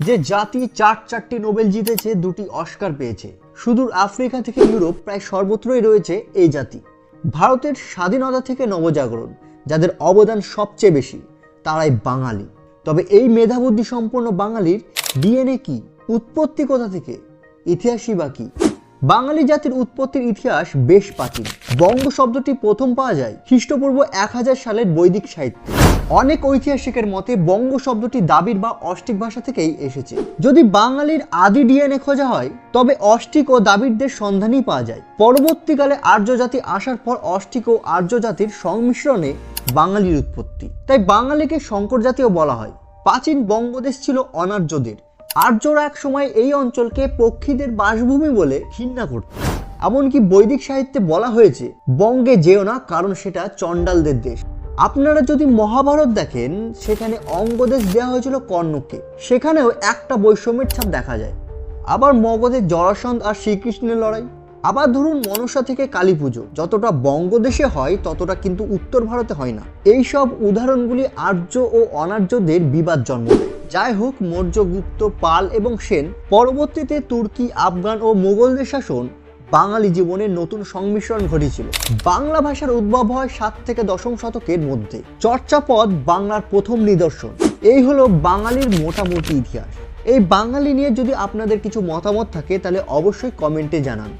যে জাতি চার চারটি নোবেল জিতেছে, দুটি অস্কার পেয়েছে। সুদূর আফ্রিকা থেকে ইউরোপ প্রায় সর্বত্রই রয়েছে এই জাতি। ভারতের স্বাধীনতা থেকে নবজাগরণ, যাদের অবদান সবচেয়ে বেশি, তারাই বাঙালি। তবে এই মেধাবুদ্ধি সম্পন্ন বাঙালির ডিএনএ কি উৎপত্তি কোথা থেকে, ইতিহাসই বা কি? বাঙালি জাতির উৎপত্তির ইতিহাস বেশ প্রাচীন। বঙ্গ শব্দটি প্রথম পাওয়া যায় খ্রিস্টপূর্ব এক হাজার সালের বৈদিক সাহিত্যে। অনেক ঐতিহাসিকের মতে বঙ্গ শব্দটি দাবির বা অষ্টিক ভাষা থেকেই এসেছে। যদি বাঙালির আদি ডিএনএ খোঁজা হয়, তবে অষ্টিক ও দাবিরদের সন্ধানই পাওয়া যায়। পরবর্তীকালে আর্য জাতি আসার পর অষ্টিক ও আর্য জাতির সংমিশ্রণে বাঙালির উৎপত্তি। তাই বাঙালিকে শঙ্কর জাতীয় বলা হয়। প্রাচীন বঙ্গদেশ ছিল অনার্যদের। আর্যরা এক সময় এই অঞ্চলকে পক্ষীদের বাসভূমি বলে ঘৃণা করত। এমনকি বৈদিক সাহিত্যে বলা হয়েছে, বঙ্গে যেও না, কারণ সেটা চণ্ডালদের দেশ। আপনারা যদি মহাভারত দেখেন, সেখানে অঙ্গদেশ দেওয়া হয়েছিল কর্ণকে সেখানেও একটা বৈষম্যের ছাপ দেখা যায়। আবার মগধের জরাসন্ধ আর শ্রীকৃষ্ণের লড়াই। আবার ধরুন মনসা থেকে কালী পুজো। যতটা বঙ্গদেশে হয়, ততটা কিন্তু উত্তর ভারতে হয় না। এই সব উদাহরণগুলি আর্য ও অনার্যদের বিবাদ জন্ম দেয়। যাই হোক মৌর্য গুপ্ত পাল এবং সেন পরবর্তীতে তুর্কি, আফগান ও মোগলদের শাসন বাঙালি জীবনের নতুন সংমিশ্রণ ঘটেছিল। বাংলা ভাষার উদ্ভব হয় সাত থেকে দশম শতকের মধ্যে। চর্চাপদ বাংলার প্রথম নিদর্শন। এই হলো বাঙালির মোটামুটি ইতিহাস। এই বাঙালি নিয়ে যদি আপনাদের কিছু মতামত থাকে, তাহলে অবশ্যই কমেন্টে জানান।